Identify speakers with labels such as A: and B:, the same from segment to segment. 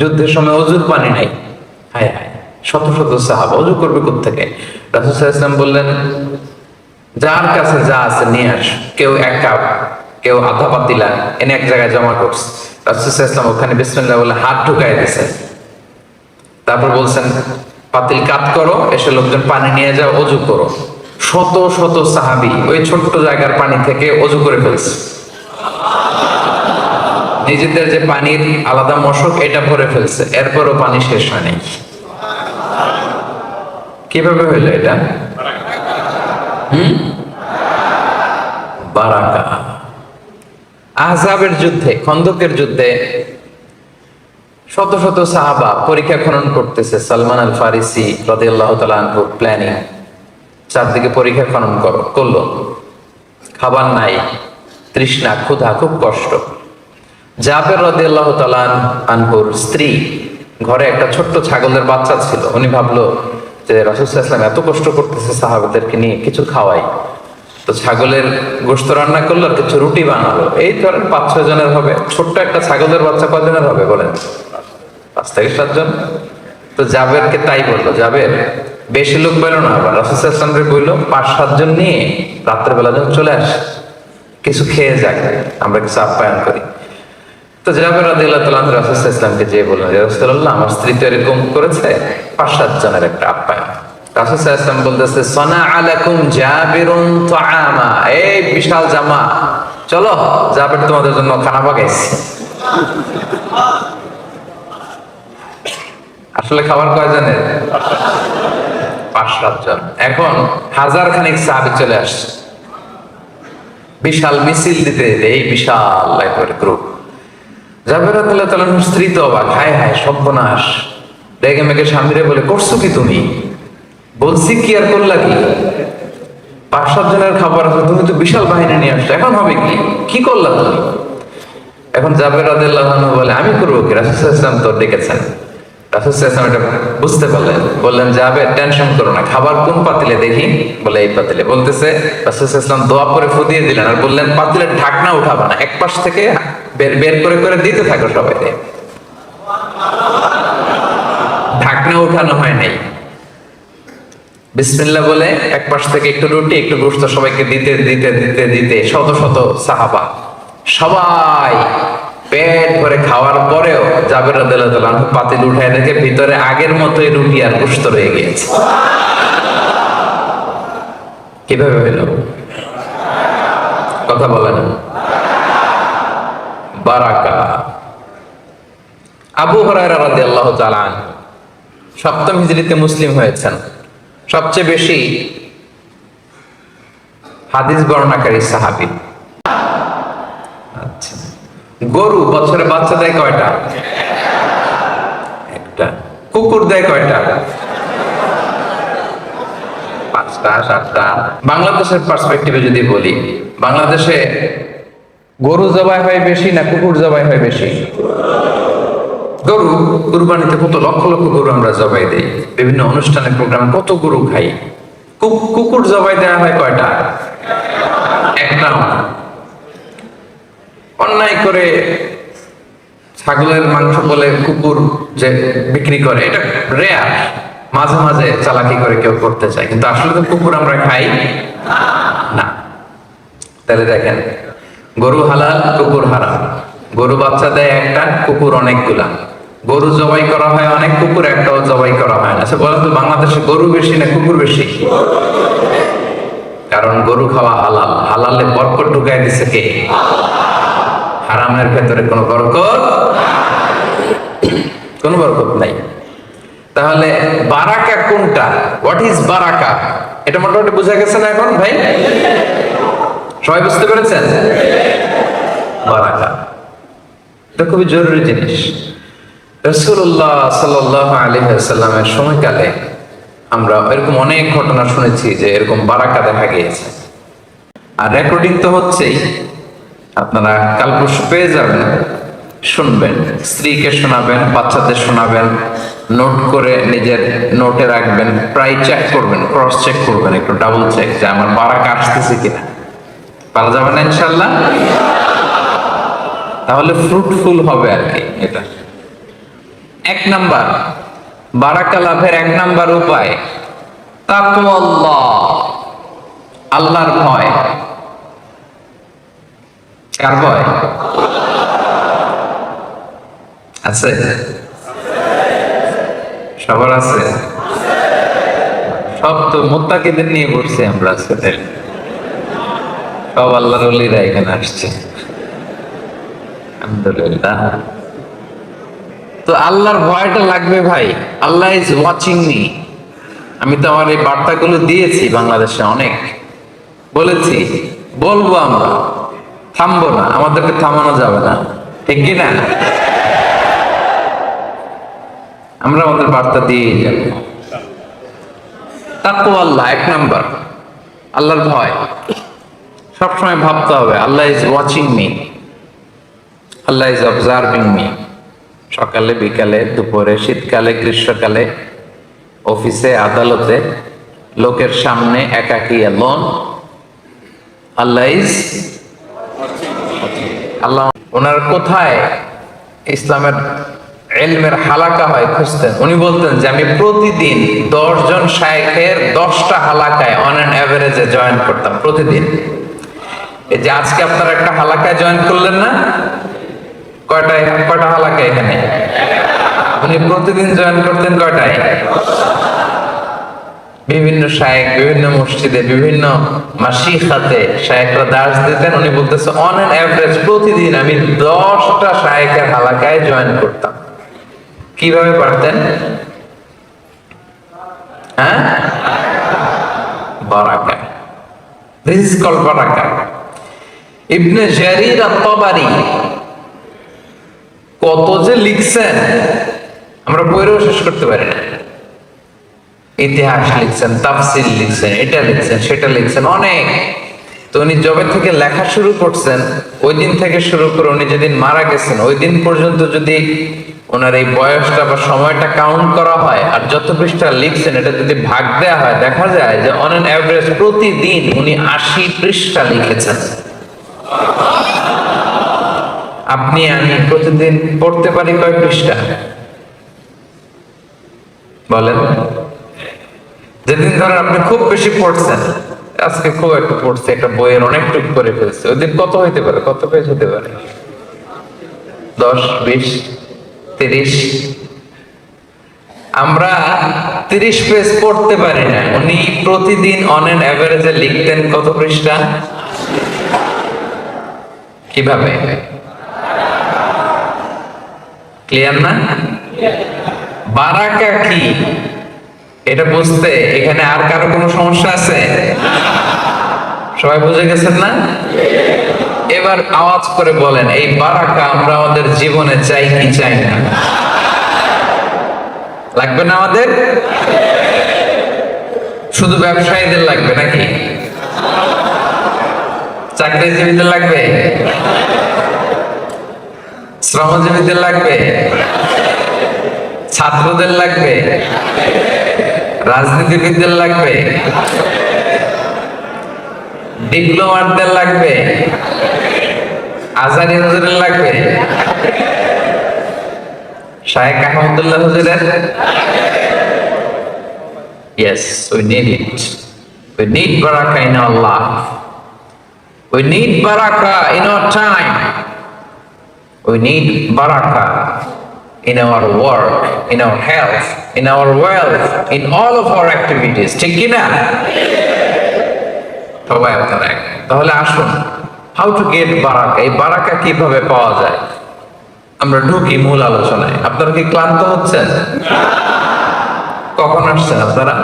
A: যুদ্ধের সময় অজুর পানি নাই। হায় হায়, শত শত সাহাবা অজু করবে কোথেকে রাসুল ইসলাম বললেন, যার কাছে যা আছে নিয়ে আস। কেউ এক কাপ, কেউ আধা পাতিলা এনে এক জায়গায় জমা করছে রাসুল ইসলাম ওখানে বিসমিল্লাহ বলে হাত ঢুকাই দিছে তারপর বলছেন, পাতিল কাত করো, এসে লোকজন পানি নিয়ে যাও, অজু করো। শত শত সাহাবি ওই ছোট্ট জায়গার পানি থেকে অজু করে ফেলছে। নিজেদের যে পানির আলাদা মশক, এটা ভরে ফেলছে। এরপরও পানি শেষ হয়নি কীভাবে হইল এটা? বারাকা। আহজাবের যুদ্ধে, খন্দকের যুদ্ধে শত শত সাহাবা পরীক্ষা খনন করতেছে সালমান আল ফারিসি রদিয়াল্লাহ তালানহুর প্ল্যানিং চারদিকে পরীক্ষা খনন করো করল। খাবার নাই, তৃষ্ণা, ক্ষুধা, খুব কষ্ট। জাবের রদিয়াল্লাহ তালান আনহুর স্ত্রী ঘরে একটা ছোট্ট ছাগলের বাচ্চা ছিল। উনি ভাবলো যে রাসুসাল্লাম এত কষ্ট করতেছে সাহাবাদেরকে নিয়ে, কিছু খাওয়াই। তো ছাগলের গোস্ত রান্না করল কিছু রুটি বানালো। এই ধরেন পাঁচ ছয় জনের হবে। ছোট্ট একটা ছাগলের বাচ্চা কজনের হবে বলেন? পাঁচ থেকে সাতজন তো জাবেরকে তাই বলল, জাবের, বেশি লোক বেরো না। আবার রাসুসাল্লামকে বলল, পাঁচ সাতজন নিয়ে রাত্রেবেলা যখন চলে আসে। কিছু খেয়ে যাক, আমরা কিছু আপ্যায়ন করি। তো জাবের রাদিয়াল্লাহু তাআলা রাসূল ইসলামকে বললেন রাসূলুল্লাহ, আমার স্ত্রী তো এরকম করেছে পাঁচ সাত জনের একটা আপ্যায়ন। রাসূল ইসলাম বলতেছে আলাকুম জাবিরুন তুআমা। এই বিশাল জামা। চলো, জাবের তোমাদের জন্য খানা আসলে খাবার কয়জনের? পাঁচ এখন হাজার খানিক সাহাবি চলে আসছে। বিশাল মিছিল দিতে এই বিশাল গ্রুপ জাবের আল্লাহ তালার স্ত্রী তো অবাক। হায় হায়, সর্বনাশ। রেগে মেগে স্বামীরে বলে, করছ কি তুমি? বলছি, কি আর করলা কি? পাঁচ, সাত জনের খাবার আছে, তুমি তো বিশাল বাহিনী নিয়ে আসছো এখন হবে কি? কি করলা তুমি? এখন জাবের আদাল্লাহ বলে, আমি করব কি? রাসুল তো ডেকেছেন। রাসুল এটা বুঝতে পারলেন। বললেন যাবে টেনশন করো না, খাবার কোন পাতিলে দেখি? বলে, এই পাতিলে। বলতেছে, রাসুল ইসলাম দোয়া করে ফুদিয়ে দিলেন আর বললেন, পাতিলের ঢাকনা উঠাবা না, এক পাশ থেকে বের করে করে দিতে থাকো সবাই ঢাকনা উঠানো হয় নাই। বিসমিল্লাহ বলে এক পাশ থেকে একটু রুটি, একটু গোস্ত সবাইকে দিতে দিতে দিতে দিতে শত শত সাহাবা। সবাই পেট ভরে খাওয়ার পরেও জাবের পাতিল উঠায় দেখে ভিতরে আগের মতোই রুটি আর গোস্ত রয়ে গিয়েছে। কীভাবে হইল কথা বলেন। বারাকা। আবু তাআলা সপ্তম মুসলিম হয়েছেন। সবচেয়ে বেশি হাদিস বর্ণাকারী সাহাবী। আচ্ছা। গরু বছরে বাচ্চা দেয় কয়টা? একটা। কুকুর দেয় কয়টা? পাঁচটা, সাতটা। বাংলাদেশের পার্সপেক্টিভে যদি বলি, বাংলাদেশে গরু জবাই হয় বেশি না কুকুর জবাই হয় বেশি? গরু, কুরবানিতে কত লক্ষ লক্ষ গরু আমরা জবাই দেই। বিভিন্ন অনুষ্ঠানে প্রোগ্রামে কত গরু খাই। কুকুর জবাই দেওয়া হয় কয়টা? একটাও অন্যায় করে ছাগলের মাংস বলে কুকুর যে বিক্রি করে, এটা রেয়ার মাঝে মাঝে চালাকি করে কেউ করতে চায়, কিন্তু আসলে তো কুকুর আমরা খাই না। তাহলে দেখেন গরু হালাল, কুকুর হারাম। গরু বাচ্চা দেয় একটা, কুকুর অনেকগুলা। গরু জবাই করা হয় অনেক, কুকুর একটাও জবাই করা হয় না। আচ্ছা বলেন তো বাংলাদেশে গরু বেশি না কুকুর বেশি? কারণ গরু খাওয়া হালাল। হালালে বরকত ঢুকাই দিছে কে? হারামের ভেতরে কোনো বরকত? কোনো বরকত নাই। তাহলে বারাকা কোনটা? হোয়াট ইজ বারাকা? এটা মোটামুটি বোঝা গেছে না এখন ভাই? সবাই বুঝতে পেরেছেন? এটা খুবই জরুরি জিনিস। রসুল্লাহ সাল্লাহ আলী সময়কালে আমরা এরকম অনেক ঘটনা শুনেছি যে এরকম বারাকা দেখা গিয়েছে। আর রেকর্ডিং তো হচ্ছেই। আপনারা কাল পরশু পেয়ে যাবেন, শুনবেন, স্ত্রীকে শোনাবেন, বাচ্চাদের শোনাবেন নোট করে নিজের নোটে রাখবেন, প্রায় চেক করবেন ক্রস চেক করবেন, একটু ডাবল চেক যে আমার বারাকা আসতেছে কিনা। পারা যাবে না ইনশাল্লাহ। তাহলে ফ্রুটফুল হবে আর কি এটা। এক নাম্বার, বারাকা লাভের এক নাম্বার উপায়, তাকওয়াল্লাহ, আল্লাহর ভয়। কার ভয়? আছে? সবার আছে? সব তো মোত্তাকিদের নিয়ে বসছি আমরা আজকে সব আল্লাহর অলিরা এখানে আসছে। আলহামদুলিল্লাহ। তো আল্লাহর ভয়টা লাগবে ভাই। আল্লাহ ইজ ওয়াচিং মি আমি তো আমার এই বার্তাগুলো দিয়েছি বাংলাদেশে অনেক। বলেছি, বলব আমরা। থামবো না, আমাদেরকে থামানো যাবে না। ঠিক কি না? আমরা আমাদের বার্তা দিয়ে যাব। তাকু আল্লাহ, এক নাম্বার। আল্লাহর ভয়। সবসময় ভাবতে হবে, আল্লাহ is watching me Allah is observing me সকালে, বিকালে, দুপুরে, শীতকালে, গ্রীষ্মকালে, অফিসে, আদালতে, লোকের সামনে, একাকী লোন আল্লাহ ইজ আল্লাহ, ওনার কোথায় ইসলামের এলমের হালাকা হয় খুঁজতেন? উনি বলতেন যে, আমি প্রতিদিন দশ জন শায়েখের দশটা হালাকায় অন অ্যান অ্যাভারেজে জয়েন করতাম, প্রতিদিন। এই যে আজকে আপনারা একটা হালাকায় জয়েন করলেন না? কয়টায়? কয়টা হালাকা এখানে? উনি প্রতিদিন জয়েন করতেন কয়টায়? বিভিন্ন শায়েক, বিভিন্ন মসজিদে, বিভিন্ন মাসিখাতে শায়েকরা দাস দিতেন। উনি বলতেছে অন এন অ্যাভারেজ প্রতিদিন আমি দশটা শায়েকের হালাকায় জয়েন করতাম। কীভাবে পারতেন? হ্যাঁ? বারাকা দিস ইজ কল ইবনে জারির আত-তাবারি কত যে লিখছেন, আমরা বইরেও শেষ করতে পারি না। ইতিহাস লিখছেন তাফসিল লিখছেন, এটা লিখছেন, সেটা লিখছেন, অনেক। তো উনি জবে থেকে লেখা শুরু করছেন, ওই দিন থেকে শুরু করে উনি যেদিন মারা গেছেন, ওই দিন পর্যন্ত যদি ওনার এই বয়সটা বা সময়টা কাউন্ট করা হয়, আর যত পৃষ্ঠা লিখছেন, এটা যদি ভাগ দেওয়া হয়, দেখা যায় যে অন অ্যাভারেজ প্রতিদিন উনি আশি পৃষ্ঠা লিখেছেন। আপনি আমি প্রতিদিন পড়তে পারি কয় পৃষ্ঠা? বলেন। যেদিন ধরেন আপনি খুব বেশি পড়ছেন, আজকে খুব একটু পড়ছে, একটা বইয়ের অনেকটুকু করে ফেলছে, ওই দিন কত হইতে পারে? কত পেজ হতে পারে? দশ, বিশ, তিরিশ। আমরা তিরিশ পেজ পড়তে পারি না। উনি প্রতিদিন অন এন অ্যাভারেজে লিখতেন কত পৃষ্ঠা? কীভাবে? ক্লিয়ার না? বারাকা কি? এটা বুঝতে এখানে আর কারও কোনো সমস্যা আছে? সবাই বুঝে গেছেন না? এবার আওয়াজ করে বলেন, এই বারাকা আমরা আমাদের জীবনে চাই কি চাই না? লাগবে না আমাদের? শুধু ব্যবসায়ীদের লাগবে নাকি? চাকরিজীবীদের লাগবে? শ্রমজীবীদের লাগবে? ছাত্রদের লাগবে? রাজনীতিবিদদের লাগবে? ডিপ্লোমারদের লাগবে? আজারি হুজুরের লাগবে? শাহেক আহমদুল্লাহ হুজুরের Yes, we need it. We need barakah in our. We need barakah in our time. We need barakah in our work, in our health, in our wealth, in all of our activities. ঠিক কি না সবাই আপনারা। তাহলে আসুন how to get বারাকা এই বারাকা কীভাবে পাওয়া যায় আমরা ঢুকি মূল আলোচনায় আপনারা কি ক্লান্ত হচ্ছেন কখন আসছেন আপনারা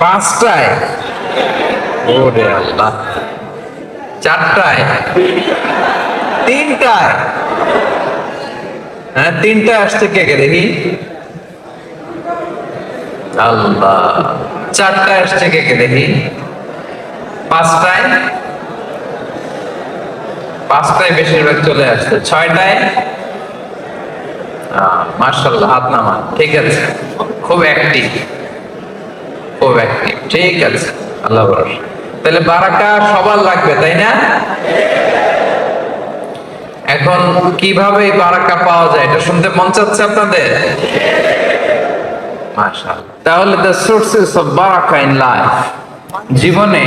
A: পাঁচটায় ওরে চারটায়। তিনটায়। হ্যাঁ তিনটায় আসছে কে কে দেখি? আল্লাহ। চারটায় আসছে কে কে দেখি? পাঁচটায়। পাঁচটায় বেশিরভাগ চলে আসছে। ছয়টায়। মার্শাল্লাহ হাত নামা ঠিক আছে। খুব অ্যাক্টিভ খুব অ্যাক্টিভ ঠিক আছে। আল্লাহ ভরসা। তাহলে বারাকা সবার লাগবে, তাই না? এখন কীভাবে বারাকা পাওয়া যায়, এটা শুনতে মন চাচ্ছে আপনাদের? তাহলে দ্য সোর্সেস অফ বারাকা ইন লাইফ জীবনে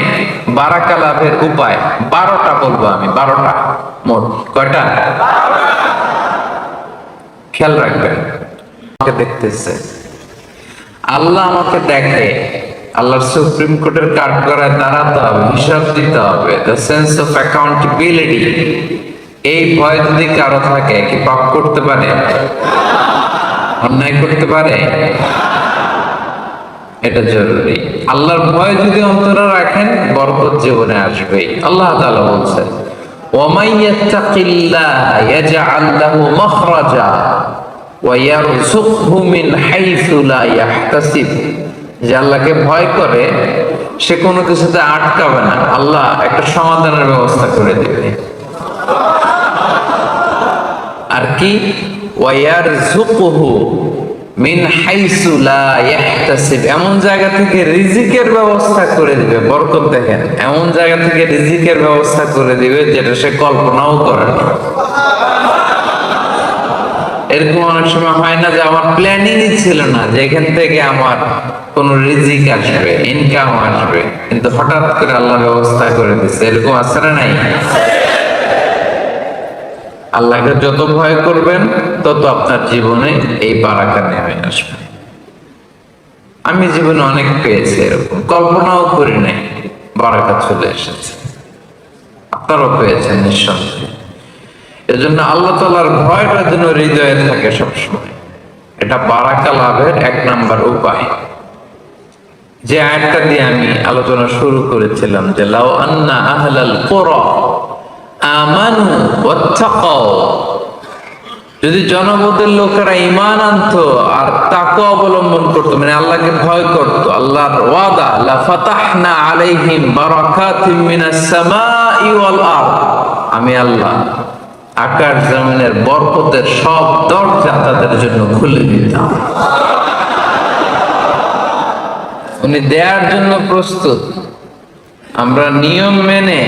A: বারাকা লাভের উপায়, বারোটা বলব আমি, বারোটা, মোট কয়টা? খেয়াল রাখবেন দেখতেছে। আল্লাহ আমাকে দেখে। আল্লাহর সুপ্রিম কোর্টের কাঠ করায় দাঁড়াতে হবে হিসাব দিতে হবে। দ্য সেন্স অফ অ্যাকাউন্টেবিলিটি এই ভয় যদি কারও থাকে, কি পাপ করতে পারে? অন্যায় করতে পারে? এটা জরুরি। আল্লাহর ভয় যদি অন্তরে রাখেন, বরকত জীবনে আসবে আল্লাহ তাআলা বলছেন, ওয়ামাই ইয়াত্তাকিল্লাহ ইয়াজআল লাহু মাখরাজা ওয়া ইয়ারযুকহু মিন হাইসু লা ইয়াহতাসিব। যে আল্লাহকে ভয় করে, সে কোনো কিছুতে আটকাবে না। আল্লাহ একটা সমাধানের ব্যবস্থা করে দিবে। আর কি? ওয়ারযুকহু মিন হাইসু লা ইয়াহতাসিব। এমন জায়গা থেকে রিজিকের ব্যবস্থা করে দিবে। বরকত দেখেন, এমন জায়গা থেকে রিজিকের ব্যবস্থা করে দিবে যেটা সে কল্পনাও করে না। এরকম অনেক সময় হয় না যে আমার প্ল্যানিংই ছিল না, যে এখান থেকে আমার কোন রিজিক আসবে ইনকাম আসবে, কিন্তু হঠাৎ করে আল্লাহ ব্যবস্থা করে দিচ্ছে এরকম আছে না নাই? আল্লাহকে যত ভয় করবেন, তত আপনার জীবনে এই বারাকা নেমে আসবে। আমি জীবনে অনেক পেয়েছি এরকম, কল্পনাও করি নাই, বারাকা চলে এসেছে। আপনারাও পেয়েছেন নিঃসন্দেহে। এজন্য আল্লাহ তালার ভয়টা যেন হৃদয়ে থাকে সবসময়। এটা বারাকা লাভের এক নাম্বার উপায়। যে আয়াতটা দিয়ে আমি আলোচনা শুরু করেছিলাম যে লাউ আন্না আহলাল কোরা আমানু ওয়াত্তাকাও যদি জনপদের লোকেরা ইমান আনতো আর তাকে অবলম্বন করতো মানে আল্লাহকে ভয় করতো, আল্লাহর ওয়াদা, লা ফাতাহনা আলাইহিম বারাকাতিম মিনাস সামাই ওয়াল আরদ। আমি আল্লাহ আকাশ জমিনের বরকতের সব দরজা তাদের জন্য খুলে দিতাম। উনি দেওয়ার জন্য প্রস্তুত। আমরা নিয়ম মেনে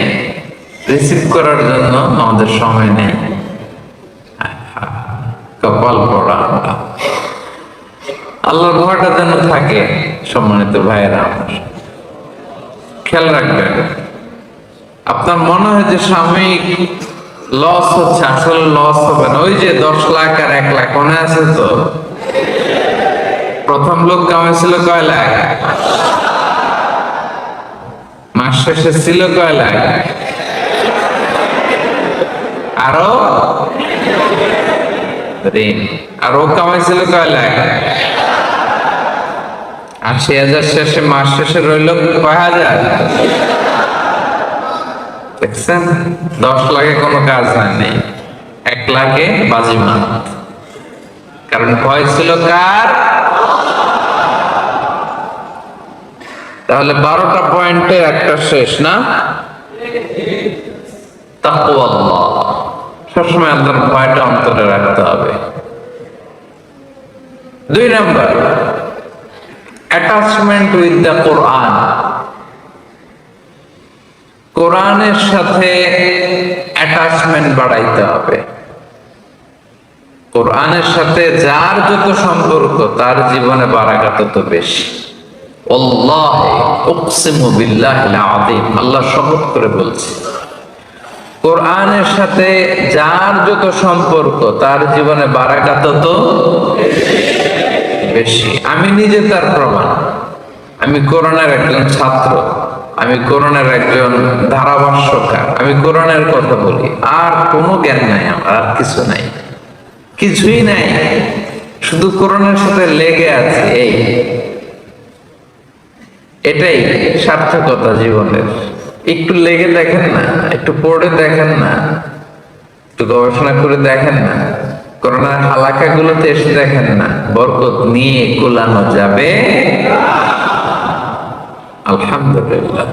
A: রিসিভ করার জন্য আমাদের সময় নেই। কপাল পড়া আল্লাহর ভয়টা যেন থাকে, সম্মানিত ভাইয়েরা আমার খেয়াল রাখবেন, আপনার মনে হয় যে সাময়িক লস হচ্ছে, আসলে লস হবে না। ওই যে দশ লাখ আর এক লাখ, মনে আছে তো? প্রথম লোক কামাইছিল কয় লাখ? মাস শেষে ছিল কয় লাখ? আরও? ঋণ আর ও কামাইছিল কয় লাখ? আশি হাজার শেষে মাস শেষে রইল কয় হাজার? দেখছেন? দশ লাখে কোনো কাজ হয়নি এক লাখে বাজিমাত। কারণ ভয় ছিল কার? তাহলে বারোটা পয়েন্টে একটা শেষ, না? সবসময় আপনার ভয়টা অন্তরে রাখতে হবে। দুই নাম্বার অ্যাটাচমেন্ট উইথ দ্য কোরআন কোরআনের সাথে অ্যাটাচমেন্ট বাড়াইতে হবে। কোরআনের সাথে যার যত সম্পর্ক, তার জীবনে বারাকা তত বেশি। আল্লাহ শপথ করে বলছে, কোরআনের সাথে যার যত সম্পর্ক, তার জীবনে বারাকা তত বেশি। আমি নিজে তার প্রমাণ। আমি কোরআনের একজন ছাত্র, আমি কোরআনের একজন ধারাভাষ্যকার, আমি কোরআনের কথা বলি। আর কোনো জ্ঞান নাই আমার, আর কিছু নাই। কিছুই নাই। শুধু কোরআনের সাথে লেগে আছে এই। এটাই সার্থকতা জীবনের। একটু লেগে দেখেন না, একটু পড়ে দেখেন না, একটু গবেষণা করে দেখেন না, করোনা হালাকা গুলোতে এসে দেখেন না, বরকত নিয়ে কোলানো যাবে। আলহামদুলিল্লাহ।